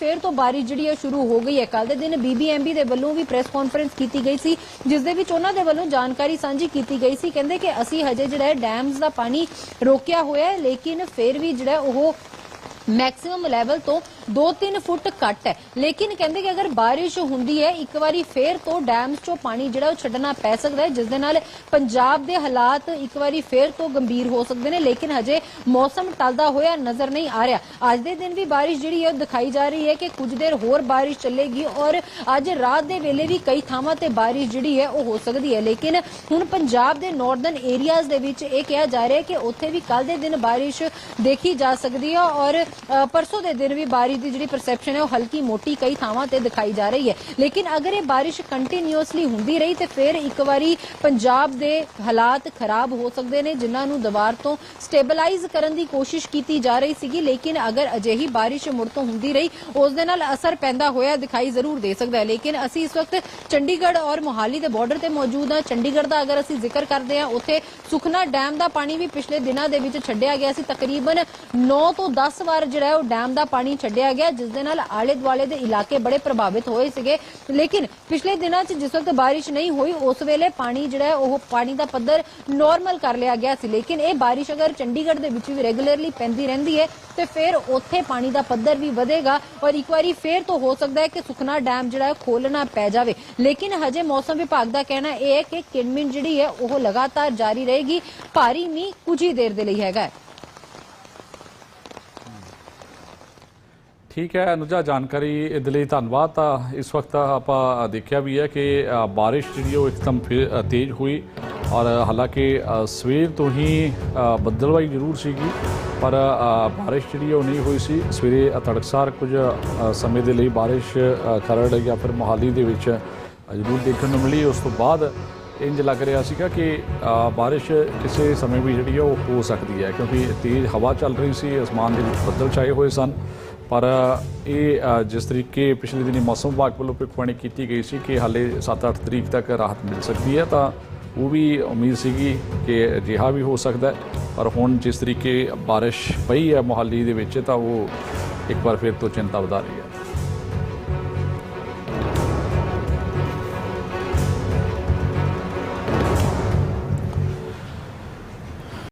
ਫੇਰ ਤੋਂ ਬਾਰਿਸ਼ ਜਿਹੜੀ ਹੈ ਸ਼ੁਰੂ ਹੋ ਗਈ ਹੈ। ਕੱਲ ਦੇ ਦਿਨ ਬੀਬੀਐਮਬੀ ਦੇ ਵੱਲੋਂ ਵੀ ਪ੍ਰੈਸ ਕਾਨਫਰੰਸ ਕੀਤੀ ਗਈ ਸੀ, ਜਿਸ ਦੇ ਵਿੱਚ ਉਹਨਾਂ ਦੇ ਵੱਲੋਂ ਜਾਣਕਾਰੀ ਸਾਂਝੀ ਕੀਤੀ ਗਈ ਸੀ। ਕਹਿੰਦੇ ਕਿ ਅਸੀਂ ਹਜੇ ਜਿਹੜਾ ਹੈ ਡੈਮਸ ਦਾ ਪਾਣੀ ਰੋਕਿਆ ਹੋਇਆ ਹੈ, ਲੇਕਿਨ ਫੇਰ ਵੀ ਜਿਹੜਾ ਉਹ ਮੈਕਸਿਮਮ ਲੈਵਲ ਤੋਂ 2-3 ਫੁੱਟ ਘੱਟ ਹੈ। ਲੇਕਿਨ ਕਹਿੰਦੇ ਕਿ ਅਗਰ ਬਾਰਿਸ਼ ਹੁੰਦੀ ਹੈ, ਇੱਕ ਵਾਰੀ ਫੇਰ ਤੋਂ ਡੈਮਸ ਚੋਂ ਪਾਣੀ ਜਿਹੜਾ ਉਹ ਛੱਡਣਾ ਪੈ ਸਕਦਾ ਹੈ, ਜਿਸ ਦੇ ਨਾਲ ਪੰਜਾਬ ਦੇ ਹਾਲਾਤ ਇੱਕ ਵਾਰੀ ਫੇਰ ਤੋਂ ਗੰਭੀਰ ਹੋ ਸਕਦੇ ਨੇ। ਲੇਕਿਨ ਹਜੇ ਮੌਸਮ ਟਲਦਾ ਹੋਇਆ ਨਜ਼ਰ ਨਹੀਂ ਆ ਰਿਹਾ। ਅੱਜ ਦੇ ਦਿਨ ਵੀ ਬਾਰਿਸ਼ ਜਿਹੜੀ ਹੈ ਉਹ ਦਿਖਾਈ ਜਾ ਰਹੀ ਹੈ ਕਿ ਕੁਝ ਦੇਰ ਹੋਰ ਬਾਰਿਸ਼ ਚੱਲੇਗੀ ਔਰ ਅੱਜ ਰਾਤ ਦੇ ਵੇਲੇ ਵੀ ਕਈ ਥਾਵਾਂ ਤੇ ਬਾਰਿਸ਼ ਜਿਹੜੀ ਹੈ ਉਹ ਹੋ ਸਕਦੀ ਹੈ। ਲੇਕਿਨ ਹੁਣ ਪੰਜਾਬ ਦੇ ਨਾਰਥਰਨ ਏਰੀਆਜ਼ ਦੇ ਵਿੱਚ ਇਹ ਕਿਹਾ ਜਾ ਰਿਹਾ ਹੈ ਕਿ ਉੱਥੇ ਵੀ ਕੱਲ ਦੇ ਦਿਨ ਬਾਰਿਸ਼ ਦੇਖੀ ਜਾ ਸਕਦੀ ਹੈ ਔਰ ਪਰਸੋਂ ਦੇ ਦਿਨ ਵੀ ਬਾਰਿਸ਼ ਦੀ ਜਿਹੜੀ ਪਰਸੈਪਸ਼ਨ ਹੈ ਉਹ ਹਲਕੀ ਮੋਟੀ ਕਈ ਥਾਵਾਂ ਤੇ ਦਿਖਾਈ ਜਾ ਰਹੀ ਹੈ। ਲੇਕਿਨ ਅਗਰ ਇਹ ਬਾਰਿਸ਼ ਕੰਟੀਨਿਊਸਲੀ ਹੁੰਦੀ ਰਹੀ ਤੇ ਫਿਰ ਇੱਕ ਵਾਰੀ ਪੰਜਾਬ ਦੇ ਹਾਲਾਤ ਖਰਾਬ ਹੋ ਸਕਦੇ ਨੇ, ਜਿਨ੍ਹਾਂ ਨੂੰ ਦੁਬਾਰ ਤੋਂ ਸਟੇਬਲਾਈਜ਼ ਕਰਨ ਦੀ ਕੋਸ਼ਿਸ਼ ਕੀਤੀ ਜਾ ਰਹੀ ਸੀਗੀ, ਲੇਕਿਨ ਅਗਰ ਅਜਿਹੀ ਬਾਰਿਸ਼ ਮੁੜ ਤੋਂ ਹੁੰਦੀ ਰਹੀ, ਉਸ ਦੇ ਨਾਲ ਅਸਰ ਪੈਂਦਾ ਹੋਇਆ ਦਿਖਾਈ ਜ਼ਰੂਰ ਦੇ ਸਕਦਾ ਹੈ। ਲੇਕਿਨ ਅਸੀਂ ਇਸ ਵਕਤ ਚੰਡੀਗੜ੍ਹ ਔਰ ਮੋਹਾਲੀ ਦੇ ਬਾਰਡਰ ਤੇ ਮੌਜੂਦ ਹਾਂ। ਚੰਡੀਗੜ੍ਹ ਦਾ ਅਗਰ ਅਸੀਂ ਜ਼ਿਕਰ ਕਰਦੇ ਹਾਂ, ਉੱਥੇ ਸੁਖਨਾ ਡੈਮ ਦਾ ਪਾਣੀ ਵੀ ਪਿਛਲੇ ਦਿਨਾਂ ਦੇ ਵਿੱਚ ਛੱਡਿਆ ਗਿਆ ਸੀ। ਤਕਰੀਬਨ 9 ਤੋਂ 10 ਵਾਰ ਜਿਹੜਾ ਉਹ ਡੈਮ ਦਾ ਪਾਣੀ ਛੱਡਿਆ ਗਿਆ, ਜਿਸ ਦੇ ਨਾਲ ਆਲੇ ਦੁਆਲੇ ਦੇ ਇਲਾਕੇ ਬੜੇ ਪ੍ਰਭਾਵਿਤ ਹੋਏ ਸੀਗੇ। ਲੇਕਿਨ ਪਿਛਲੇ ਦਿਨਾਂ 'ਚ ਜਿਸ ਵਕਤ ਬਾਰਿਸ਼ ਨਹੀਂ ਹੋਈ, ਉਸ ਵੇਲੇ ਪਾਣੀ ਜਿਹੜਾ ਉਹ ਪਾਣੀ ਦਾ ਪੱਧਰ ਨਾਰਮਲ ਕਰ ਲਿਆ ਗਿਆ ਸੀ। ਲੇਕਿਨ ਇਹ ਬਾਰਿਸ਼ ਅਗਰ ਚੰਡੀਗੜ੍ਹ ਦੇ ਵਿੱਚ ਵੀ ਰੈਗੂਲਰਲੀ ਪੈਂਦੀ ਰਹਿੰਦੀ ਹੈ, ਤੇ ਫਿਰ ਉੱਥੇ ਪਾਣੀ ਦਾ ਪੱਧਰ ਵੀ ਵਧੇਗਾ ਔਰ ਇੱਕ ਵਾਰੀ ਫੇਰ ਤੋਂ ਹੋ ਸਕਦਾ ਹੈ ਕਿ ਸੁਖਨਾ ਡੈਮ ਜਿਹੜਾ ਹੈ ਖੋਲਣਾ ਪੈ ਜਾਵੇ। ਲੇਕਿਨ ਹਜੇ ਮੌਸਮ ਵਿਭਾਗ ਦਾ ਕਹਿਣਾ ਇਹ ਹੈ ਕਿ ਕਿਣਮਿਣ ਜਿਹੜੀ ਹੈ, ਉਹ ਲਗਾਤਾਰ ਜਾਰੀ ਰਹੇਗੀ। ਭਾਰੀ ਮੀਂਹ ਕੁਝ ਹੀ ਦੇਰ ਦੇ ਲਈ ਹੈਗਾ ਠੀਕ ਹੈ ਅਨੁਜਾ ਜਾਣਕਾਰੀ ਦੇ ਲਈ ਧੰਨਵਾਦ। ਤਾਂ ਇਸ ਵਕਤ ਆਪਾਂ ਦੇਖਿਆ ਵੀ ਹੈ ਕਿ ਬਾਰਿਸ਼ ਜਿਹੜੀ ਉਹ ਇੱਕਦਮ ਫਿਰ ਤੇਜ਼ ਹੋਈ ਔਰ ਹਾਲਾਂਕਿ ਸਵੇਰ ਤੋਂ ਹੀ ਬੱਦਲਵਾਈ ਜ਼ਰੂਰ ਸੀਗੀ ਪਰ ਬਾਰਿਸ਼ ਜਿਹੜੀ ਉਹ ਨਹੀਂ ਹੋਈ ਸੀ। ਸਵੇਰੇ ਤੜਕਸਾਰ ਕੁਝ ਸਮੇਂ ਦੇ ਲਈ ਬਾਰਿਸ਼ ਖਰੜ ਜਾਂ ਫਿਰ ਮੋਹਾਲੀ ਦੇ ਵਿੱਚ ਜ਼ਰੂਰ ਦੇਖਣ ਨੂੰ ਮਿਲੀ। ਉਸ ਤੋਂ ਬਾਅਦ ਇੰਜ ਲੱਗ ਰਿਹਾ ਸੀਗਾ ਕਿ ਅ, ਬਾਰਿਸ਼ ਕਿਸੇ ਸਮੇਂ ਵੀ ਜਿਹੜੀ ਆ ਉਹ ਹੋ ਸਕਦੀ ਹੈ ਕਿਉਂਕਿ ਤੇਜ਼ ਹਵਾ ਚੱਲ ਰਹੀ ਸੀ ਅਸਮਾਨ ਦੇ ਵਿੱਚ ਬੱਦਲ ਛਾਏ ਹੋਏ ਸਨ। ਪਰ ਇਹ ਜਿਸ ਤਰੀਕੇ ਪਿਛਲੇ ਦਿਨੀ ਮੌਸਮ ਵਿਭਾਗ ਵੱਲੋਂ ਭਵਿੱਖਬਾਣੀ ਕੀਤੀ ਗਈ ਸੀ ਕਿ ਹਾਲੇ 7-8 ਤਰੀਕ ਤੱਕ ਰਾਹਤ ਮਿਲ ਸਕਦੀ ਹੈ, ਤਾਂ ਉਹ ਵੀ ਉਮੀਦ ਸੀਗੀ ਕਿ ਅਜਿਹਾ ਵੀ ਹੋ ਸਕਦਾ ਪਰ ਹੁਣ ਜਿਸ ਤਰੀਕੇ ਬਾਰਿਸ਼ ਪਈ ਹੈ ਮੋਹਾਲੀ ਦੇ ਵਿੱਚ, ਤਾਂ ਉਹ ਇੱਕ ਵਾਰ ਫਿਰ ਤੋਂ ਚਿੰਤਾ ਵਧਾ ਰਹੀ ਹੈ।